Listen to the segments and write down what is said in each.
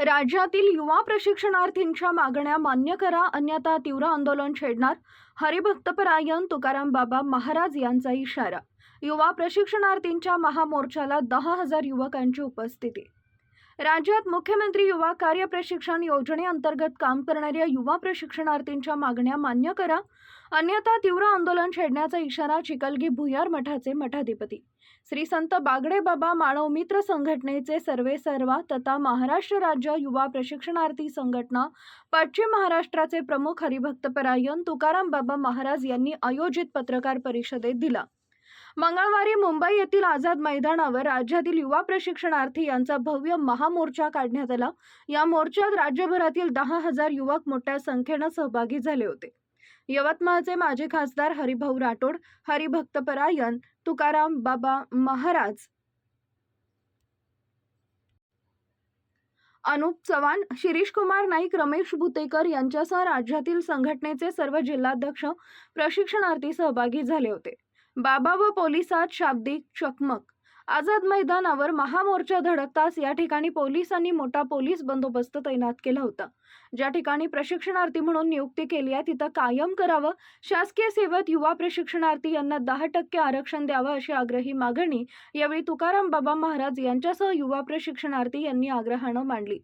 राज्यातील युवा प्रशिक्षणार्थींच्या मागण्या मान्य करा अन्यथा तीव्र आंदोलन छेडणार हरिभक्तपरायण तुकाराम बाबा महाराज यांचा इशारा. युवा प्रशिक्षणार्थींच्या महामोर्चाला दहा हजार युवकांची उपस्थिती. राज्यात मुख्यमंत्री युवा कार्य प्रशिक्षण योजनेअंतर्गत काम करणाऱ्या युवा प्रशिक्षणार्थींच्या मागण्या मान्य करा अन्यथा तीव्र आंदोलन छेडण्याचा इशारा चिकलगी भुयार मठाचे मठाधिपती. श्री संत बागडे बाबा मानव मित्र संघटनेचे सर्वे सर्वा तथा महाराष्ट्र राज्य युवा प्रशिक्षणार्थी संघटना पश्चिम महाराष्ट्राचे प्रमुख हरिभक्तपरायण तुकाराम बाबा महाराज यांनी आयोजित पत्रकार परिषदेत दिला. मंगळवारी मुंबई येथील आझाद मैदानावर राज्यातील युवा प्रशिक्षणार्थी यांचा भव्य महामोर्चा काढण्यात आला. या मोर्चात राज्यभरातील दहा हजार युवक मोठ्या संख्येनं सहभागी झाले होते. यवतमाळचे माजी खासदार हरिभाऊ राठोड हरिभक्तपरायण तुकाराम बाबा महाराज. अनुप चव्हाण शिरीष कुमार नाईक रमेश भुतेकर यांच्यासह राज्यातील संघटनेचे सर्व जिल्हाध्यक्ष प्रशिक्षणार्थी सहभागी झाले होते. बाबा व पोलिसात शाब्दिक चकमक आझाद मैदानावर महामोर्चा धडकताच या ठिकाणी पोलिसांनी मोठा पोलीस बंदोबस्त तैनात केला होता. ज्या ठिकाणी प्रशिक्षणार्थी म्हणून नियुक्ती केली आहे तिथं कायम करावं शासकीय सेवेत युवा प्रशिक्षणार्थी यांना दहा टक्के आरक्षण द्यावं अशी आग्रही मागणी यावेळी तुकाराम बाबा महाराज यांच्यासह युवा प्रशिक्षणार्थी यांनी आग्रहानं मांडली.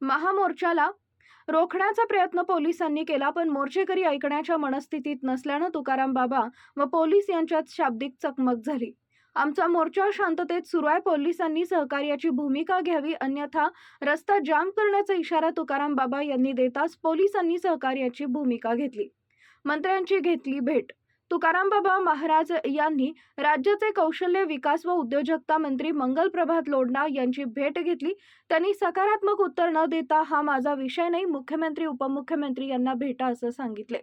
महामोर्चाला रोखण्याचा प्रयत्न पोलिसांनी केला पण मोर्चेकरी ऐकण्याच्या मनस्थितीत नसल्यानं तुकाराम बाबा व पोलीस यांच्यात शाब्दिक चकमक झाली. आमचा मोर्चा शांततेत सुरू आहे. पोलिसांनी सहकार्याची भूमिका घ्यावी. अन्यथा रस्ता जाम करण्याचा इशारा तुकाराम बाबा यांनी देताच पोलिसांनी सहकार्याची भूमिका घेतली. मंत्र्यांची घेतली भेट. तुकाराम बाबा महाराज यांनी राज्याचे कौशल्य विकास व उद्योजकता मंत्री मंगल प्रभात लोडणा यांची भेट घेतली. त्यांनी सकारात्मक उत्तर न देता हा माझा विषय नाही मुख्यमंत्री उपमुख्यमंत्री यांना भेटा असं सांगितले.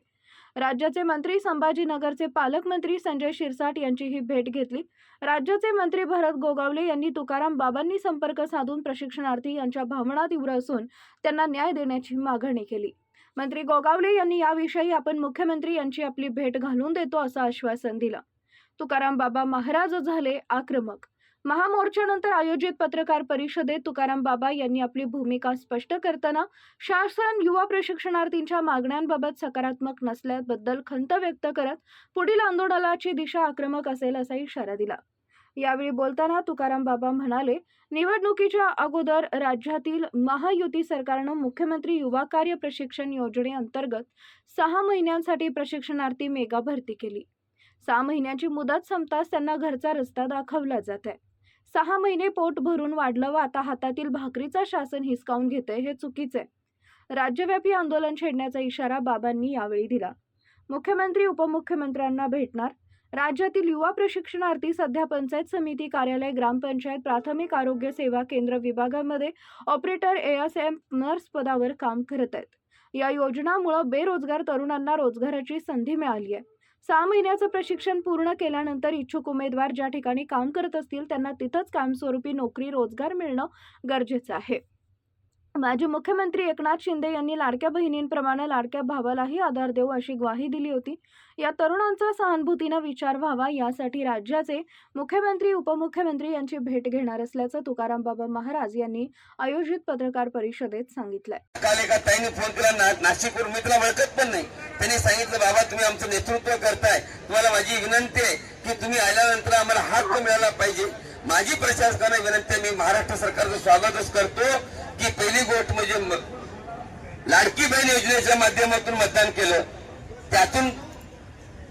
राज्याचे मंत्री संभाजीनगरचे पालकमंत्री संजय शिरसाट यांची ही भेट घेतली. राज्याचे मंत्री भरत गोगावले यांनी तुकाराम बाबांनी संपर्क साधून प्रशिक्षणार्थी यांच्या भावना तीव्र असून त्यांना न्याय देण्याची मागणी केली. मंत्री गोगावले यांनी याविषयी आपण मुख्यमंत्री यांची आपली भेट घालून देतो असं आश्वासन दिलं. तुकाराम बाबा महाराज झाले आक्रमक. महामोर्चानंतर आयोजित पत्रकार परिषदेत तुकाराम बाबा यांनी आपली भूमिका स्पष्ट करताना शासन युवा प्रशिक्षणार्थींच्या मागण्यांबाबत सकारात्मक नसल्याबद्दल खंत व्यक्त करत पुढील आंदोलनाची दिशा आक्रमक असेल असा इशारा दिला. यावेळी बोलताना तुकाराम बाबा म्हणाले निवडणुकीच्या अगोदर राज्यातील महायुती सरकारनं मुख्यमंत्री युवा कार्य प्रशिक्षण योजनेअंतर्गत सहा महिन्यांसाठी प्रशिक्षणार्थी मेगा भरती केली. सहा महिन्याची मुदत संपताच त्यांना घरचा रस्ता दाखवला जात आहे. सहा महिने पोट भरून वाढलं व आता हातातील भाकरीचा शासन हिसकावून घेतंय हे चुकीचं आहे. राज्यव्यापी आंदोलन छेडण्याचा इशारा बाबांनी यावेळी दिला. मुख्यमंत्री उपमुख्यमंत्र्यांना भेटणार? राज्यातील युवा प्रशिक्षणार्थी सध्या पंचायत समिती कार्यालय ग्रामपंचायत प्राथमिक आरोग्य सेवा केंद्र विभागामध्ये ऑपरेटर एस एम नर्स पदावर काम करत आहेत. या योजनामुळं बेरोजगार तरुणांना रोजगाराची संधी मिळाली आहे. सहा महिन्याचं प्रशिक्षण पूर्ण केल्यानंतर इच्छुक उमेदवार ज्या ठिकाणी काम करत असतील त्यांना तिथंच कायमस्वरूपी नोकरी रोजगार मिळणं गरजेचं आहे. माजी मुख्यमंत्री एकनाथ शिंदे यांनी लाडक्या बहिणींप्रमाणे लाडक्या भावालाही आधार देऊ अशी ग्वाही दिली होती. या तरुणांचा सहानुभूतीनं विचार व्हावा यासाठी राज्याचे मुख्यमंत्री उपमुख्यमंत्री यांची भेट घेणार असल्याचं तुकाराम बाबा महाराज यांनी आयोजित पत्रकार परिषदेत सांगितलंय. काल एका ताईने फोन केला नाशिकवर मित्र ओळखत पण नाही. त्यांनी सांगितलं बाबा तुम्ही आमचं नेतृत्व करताय. तुम्हाला माझी विनंती आहे की तुम्ही आल्यानंतर आम्हाला हक्क मिळाला पाहिजे. माझी प्रशासकांना विनंती आहे मी महाराष्ट्र सरकारचं स्वागतच करतो. की पहिली गोष्ट म्हणजे लाडकी बहीण योजनेच्या माध्यमातून मतदान केलं. त्यातून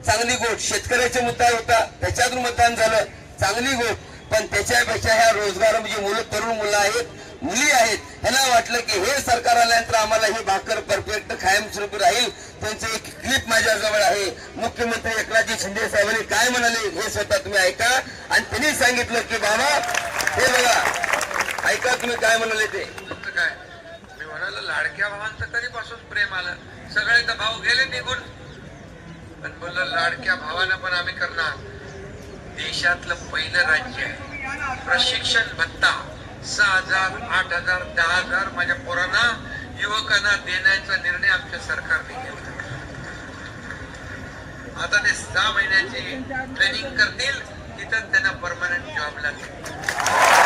चांगली गोष्ट शेतकऱ्याचा मुद्दा होता त्याच्यातून मतदान झालं. चांगली गोष्ट. पण त्याच्यापेक्षा ह्या रोजगार म्हणजे मुलं तरुण मुलं आहेत मुली आहेत ह्यांना वाटलं की हे सरकार आल्यानंतर आम्हाला ही भाकर परफेक्ट कायमस्वरूपी राहील. त्यांचं एक क्लिप माझ्याजवळ आहे. मुख्यमंत्री एकनाथजी शिंदे साहेबांनी काय म्हणाले हे स्वतः तुम्ही ऐका. आणि त्यांनी सांगितलं की बाबा हे बघा ऐका तुम्ही काय म्हणाले ते. काय? मी म्हणाल लाडक्या भावांचं कधीपासून प्रेम आलं? सगळे तर भाऊ गेले निघून. पण बोललं लाडक्या भावानं पण आम्ही करणार. देशातलं पहिलं राज्य आहे. प्रशिक्षण भत्ता. सहा हजार आठ हजार दहा हजार माझ्या पोरांना युवकांना देण्याचा निर्णय आमच्या सरकारने घेतला. आता ते सहा महिन्याची ट्रेनिंग करतील तिथं त्यांना परमनंट जॉब लागेल.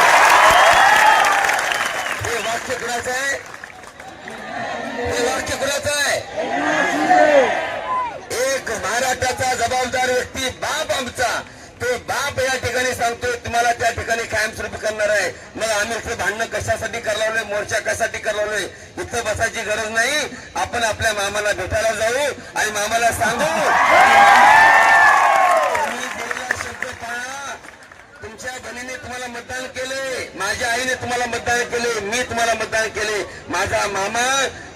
वाक्य कुणाचं आहे. हे वाक्य कुणाचं आहे. एक महाराष्ट्राचा जबाबदार व्यक्ती बाप आमचा. तो बाप या ठिकाणी सांगतोय तुम्हाला त्या ठिकाणी कायमस्वरूपी करणार आहे. मग आम्ही इथे भांडणं कशासाठी करलावलोय मोर्चा कशासाठी करलावलोय इथं बसायची गरज नाही. आपण आपल्या मामाला भेटायला जाऊ आणि मामाला सांगू तुम्ही दिलेला शब्द पाळा तुमच्या बहिणीने तुम्हाला मतदान केले माझ्या आईने तुम्हाला मतदान केले मी तुम्हाला मतदान केले. माझा मामा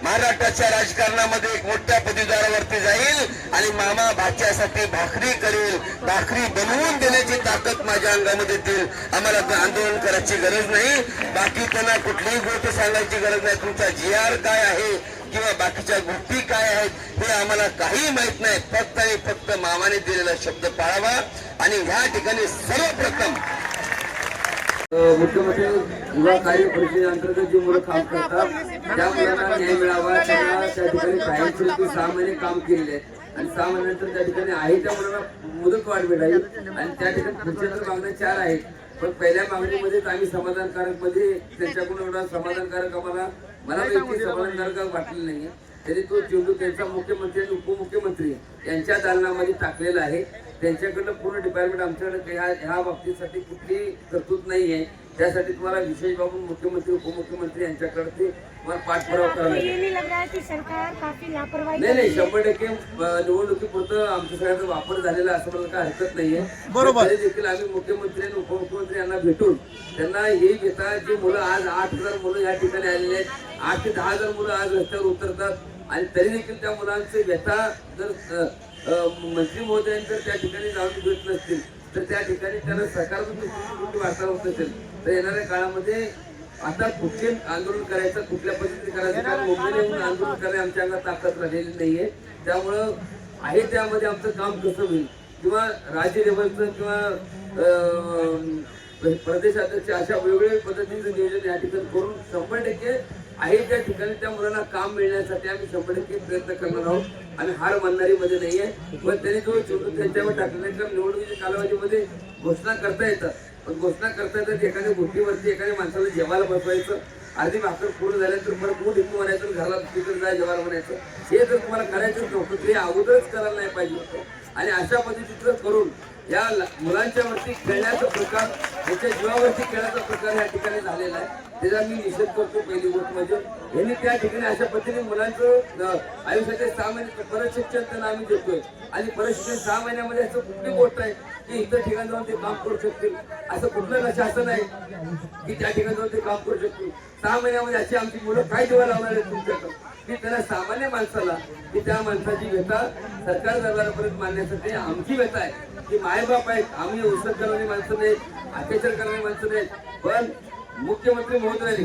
महाराष्ट्राच्या राजकारणामध्ये एक मोठ्या पदवीदारावरती जाईल आणि मामा भाच्यासाठी भाकरी करेल भाकरी बनवून देण्याची ताकद माझ्या अंगामध्ये देईल आम्हाला आंदोलन करायची गरज नाही. बाकी त्यांना कुठलीही गोष्ट सांगायची गरज नाही. तुमचा जी आर काय आहे किंवा बाकीच्या गोष्टी काय आहेत हे आम्हाला काही माहीत नाही. फक्त आणि फक्त मामाने दिलेला शब्द पाळावा आणि ह्या ठिकाणी सर्वप्रथम मुख्यमंत्री युवा कार्य परिषदेअंतर्गत जी मुलं काम करतात त्या मुलांना न्याय मिळावा त्यांना त्या ठिकाणी कायमस्वरूपी सहा महिने काम केलेले आणि सहा महिन्यानंतर त्या ठिकाणी आहे त्या मुलांना मुदत वाढ मिळावी. आणि त्या ठिकाणी पुढच्या तर मागण्या चार आहेत. पण पहिल्या मागणीमध्येच आम्ही समाधानकारकमध्ये त्यांच्याकडून एवढा समाधानकारक आम्हाला मला व्यक्ती समाधानकारक वाटलेलं नाही तरी तो चेंडू त्यांचा मुख्यमंत्री आणि उपमुख्यमंत्री यांच्या दालनामध्ये टाकलेला आहे त्यांच्याकडनं पूर्ण डिपार्टमेंट आमच्याकडे ह्या ह्या बाबतीसाठी कुठली तरतूद नाही आहे. त्यासाठी तुम्हाला विशेष बाबून मुख्यमंत्री उपमुख्यमंत्री यांच्याकडे ते तुम्हाला पाठपुरावा करावा लागेल. नहीं है नाही है। शंभर टक्के निवडणुकीपुरतं आमच्या सगळ्यांचा वापर झालेला असं मला काय हरकत नाहीये बरोबर. तरी देखील आम्ही मुख्यमंत्री आणि उपमुख्यमंत्री यांना भेटून त्यांना हे घेता जी मुलं आज आठ हजार मुलं या ठिकाणी आलेली आहेत. आठ ते दहा हजार मुलं आज रस्त्यावर उतरतात. आणि तरी देखील त्या मुलांचे व्यथा जर मंत्री महोदयांनी जर त्या ठिकाणी जाऊन भेट नसतील तर त्या ठिकाणी त्यांना सकारात्मक दृष्टिकोनाची वार्ता होत असेल तर येणाऱ्या काळामध्ये आता कुठले आंदोलन करायचं कुठल्या पद्धतीने करायचं कारण मुंबईला येऊन आंदोलन करायला आमच्या अंगात ताकद राहिलेली नाहीये. त्यामुळं आहे त्यामध्ये आमचं काम कसं होईल? किंवा राज्य लेवलचं किंवा प्रदेशाध्यक्ष अशा वेगवेगळ्या पद्धतीचं नियोजन या ठिकाणी करून शंभर टक्के आहे त्या ठिकाणी त्या मुलांना काम मिळण्यासाठी आम्ही शंभर टक्के प्रयत्न करणार आहोत. आम्ही हार मानणारीमध्ये नाहीये. पण त्यांनी जो चेंडू त्यांच्यावर टाकलेला निवडणुकीच्या कालावधीमध्ये घोषणा करता येतात पण घोषणा करता येतात एखाद्या गोष्टीवरती एखाद्या माणसाला जेवायला बसवायचं. अर्धी भाकर पूर्ण झाल्यानंतर परत मूठ इथून म्हणायचं घराला तिकडे जाय जेवायला म्हणायचं. हे जर तुम्हाला करायचं नव्हतं ते अगोदरच करायला नाही पाहिजे होतं. आणि अशा पद्धतीचं करून या मुलांच्यावरती मुलांच्या वरती खेळण्याचा प्रकार त्याच्या जीवावरती खेळाचा प्रकार या ठिकाणी झालेला आहे. त्याचा मी निषेध करतो पहिली गोष्ट म्हणजे यांनी त्या ठिकाणी अशा पद्धतीने मुलांचं आयुष्याचे सहा महिने परत शिक्षण त्यांना आम्ही देतोय. आणि परत शिक्षण सहा महिन्यामध्ये असं कुठली गोष्ट आहे की इतर ठिकाणी जाऊन ते काम करू शकतील? असं कुठलं ना शासन आहे की त्या ठिकाणी जाऊन ते काम करू शकतील? सहा महिन्यामध्ये अशी आमची मुलं काय जेव्हा लावणार आहेत तुमच्याकडं? की त्यांना सामान्य माणसाला की त्या माणसाची व्यथा सरकार दरबारापर्यंत मांडण्यासाठी आमची व्यथा आहे. की मायबाप आहेत. आम्ही उसत करणारी माणसं नाहीत अत्याचार करणारी माणसं नाहीत. पण मुख्यमंत्री महोदयांनी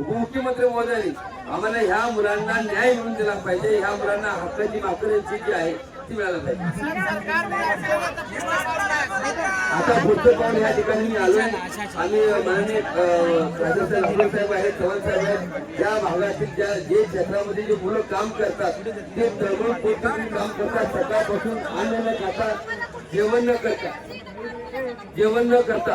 उपमुख्यमंत्री महोदयांनी आम्हाला ह्या मुलांना न्याय मिळून दिला पाहिजे. ह्या मुलांना हक्काची भाकर जी आहे ती मिळायला पाहिजे. आता पुढचं पाहून ह्या ठिकाणी मी आलोय. आम्ही माननीय राजसाहेब साहेब आहेत चव्हाण साहेब आहेत. या भागातील ज्या जे क्षेत्रामध्ये जे मुलं काम करतात ते तळमळ पोटून काम करतात. सकाळपासून अन्न न खाता जेवण न करता. जेवण न करता.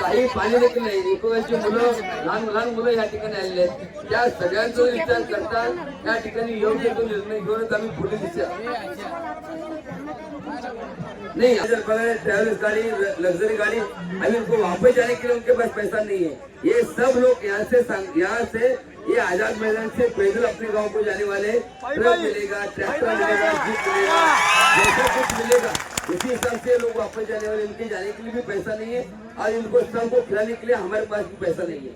काही पाणी देखील नाही. एकमेकांची मुलं लहान लहान मुलं या ठिकाणी आलेले आहेत. त्या सगळ्यांचा विचार करता त्या ठिकाणी योग्य तो निर्णय घेऊनच आम्ही पुढे दिसतो नहीं अगर बगैर ट्रैवल्स गाड़ी लग्जरी गाड़ी अभी उनको वापस जाने के लिए उनके पास पैसा नहीं है ये सब लोग यहाँ से यहाँ से ये आजाद मैदान से पैदल अपने गांव को जाने वाले ट्रक मिलेगा ट्रैक्टर मिलेगा जीप मिलेगा जैसा कुछ मिलेगा उसी हिसाब से लोग वापस जाने वाले इनके जाने के लिए भी पैसा नहीं है और इनको सबको खिलाने के लिए हमारे पास भी पैसा नहीं है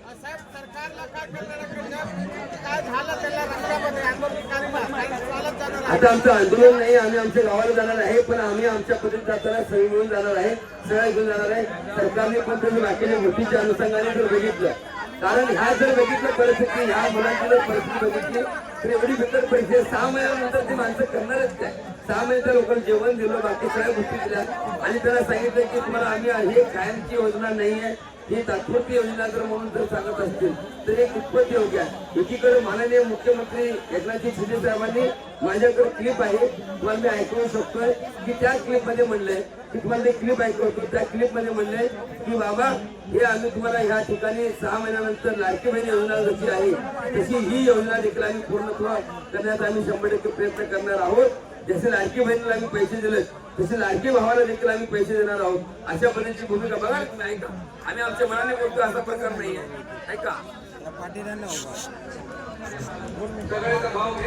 आता आमचं आंदोलन नाही आम्ही आमच्या गावाला जाणार आहे पण आम्ही आमच्या पद्धतीत जाताना सगळे मिळून जाणार आहे सगळ्या घेऊन जाणार आहे सरकारने पण त्यांनी बाकीच्या गोष्टीच्या अनुषंगाने जर बघितलं कारण ह्या जर बघितलं परिस्थिती ह्या मुलांची जर परिस्थिती बघितली तर एवढी बेकार परिस्थिती सहा महिन्यानंतर ते माणसं करणारच काय सहा महिन्याच्या लोकांना जेवण दिलं बाकी सगळ्या गोष्टी दिल्या. आणि त्यांना सांगितलं की तुम्हाला आम्ही हे कायमची योजना नाही आहे. ही तात्पुरती योजना जर म्हणून जर सांगत असतील तर हे कितपत योग्य आहे? एकीकडे माननीय मुख्यमंत्री एकनाथजी शिंदे साहेबांनी माझ्याकडे क्लिप आहे. तुम्हाला मी ऐकवू शकतोय की त्या क्लिपमध्ये म्हणलंय की तुम्हाला ते क्लिप ऐकवतो त्या क्लिपमध्ये म्हणले की बाबा हे आम्ही तुम्हाला ह्या ठिकाणी सहा महिन्यानंतर लाडकी बहिणी योजना जशी आहे. तशी ही योजना देखील आम्ही पूर्णत्व करण्याचा आम्ही शंभर टक्के प्रयत्न करणार आहोत. जसे लाडकी बहिणीला आम्ही पैसे दिले तसे लाडकी भावाला देखील आम्ही पैसे देणार आहोत. अशा पद्धतीची भूमिका बघा तुम्ही ऐका. आम्ही आमच्या मनाने बोलतो असा प्रकार नाही आहे ऐका.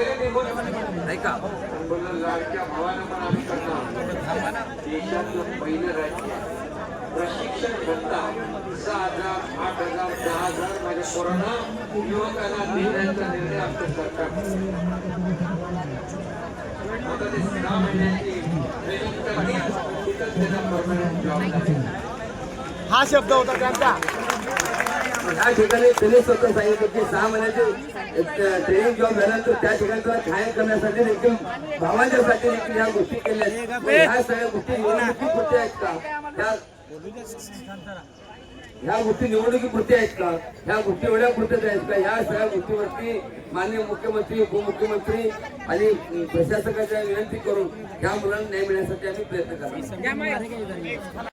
ऐका देशातलं पहिलं राज्य प्रशिक्षण भत्ता सहा हजार आठ हजार दहा हजार माझ्या कोरोना युवकांना देण्याचा निर्णय सरकार आता ते सहा महिन्याची ट्रेनिंग त्यांना परमनंट जॉब हा शब्द होता त्यांचा. या ठिकाणी त्यांनी स्वतः सांगितलं की सहा महिन्याचे ट्रेनिंग जॉब झाल्यानंतर त्या ठिकाणी त्याला कायम करण्यासाठी देखील भावांच्यासाठी देखील ह्या गोष्टी केल्या. मग ह्या सगळ्या गोष्टी निवडणुकीपुरत्या आहेत का? ह्या गोष्टी निवडणुकीपुरत्या आहेत का? ह्या गोष्टी एवढ्या पुरत्याच आहेत का? ह्या सगळ्या गोष्टीवरती माननीय मुख्यमंत्री उपमुख्यमंत्री आणि प्रशासकाच्या विनंती करून ह्या मुलांना न्याय मिळण्यासाठी आम्ही प्रयत्न करतो